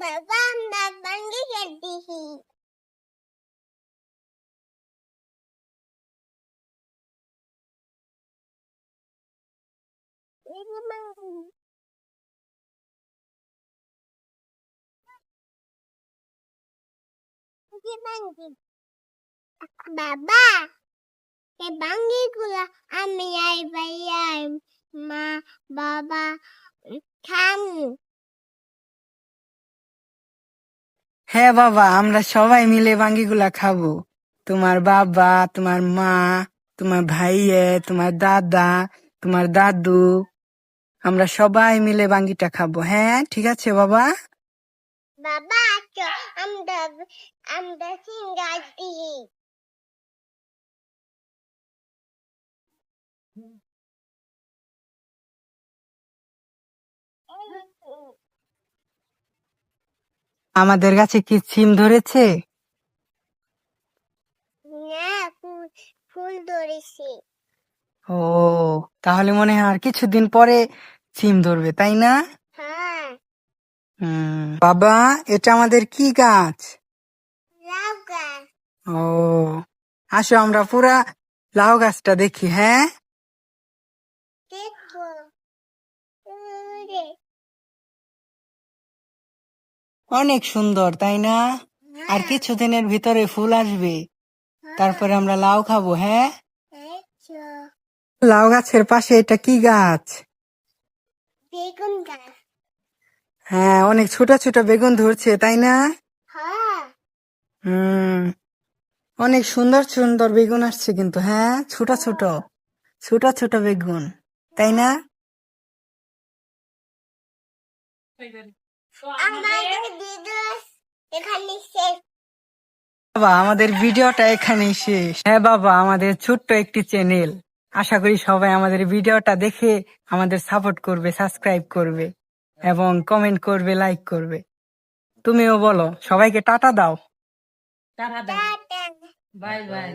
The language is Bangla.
Baba na bangi geldihi. Ini mangi. Ini mangi. Baba. Kebangi gula ami mà bà ba, kamu. হ্যাঁ বাবা, আমরা সবাই মিলে বাঙ্গিগুলা খাব। তোমার বাবা, তোমার মা, তোমার ভাইয়ে, তোমার দাদা, তোমার দাদু, আমরা সবাই মিলে বাঙ্গিটা খাব। হ্যাঁ ঠিক আছে বাবা? বাবা সিঙ্গার আমাদের কাছে কি সিম ধরেছে? না ফুল ফুল ধরেছে। ও তাহলে মনে হয় আর কিছুদিন পরে সিম ধরবে তাই না? হ্যাঁ। হুম বাবা এটা আমাদের কি গাছ? লাউ গাছ। ও আসো আমরা পুরা লাউ গাছটা দেখি হ্যাঁ? দেখব। অনেক সুন্দর তাই না? আর কিছুদিনের ভিতরে ফুল আসবে। তারপরে আমরা লাউ খাব হ্যাঁ? লাউ গাছের পাশে এটা কি গাছ? বেগুন গাছ। হ্যাঁ অনেক ছোট ছোট বেগুন ধরছে তাই না? হ্যাঁ। হুম অনেক সুন্দর সুন্দর বেগুন আসছে কিন্তু হ্যাঁ? ছোট ছোট ছোট ছোট বেগুন তাই না? আমাদের ভিডিও এখানে শেষ। বাবা আমাদের ভিডিওটা এখানেই শেষ। হ্যাঁ বাবা আমাদের ছোট্ট একটি চ্যানেল। আশা করি সবাই আমাদের ভিডিওটা দেখে আমাদের সাপোর্ট করবে সাবস্ক্রাইব করবে এবং কমেন্ট করবে লাইক করবে। তুমিও বলো সবাইকে টাটা দাও। Tata bye bye.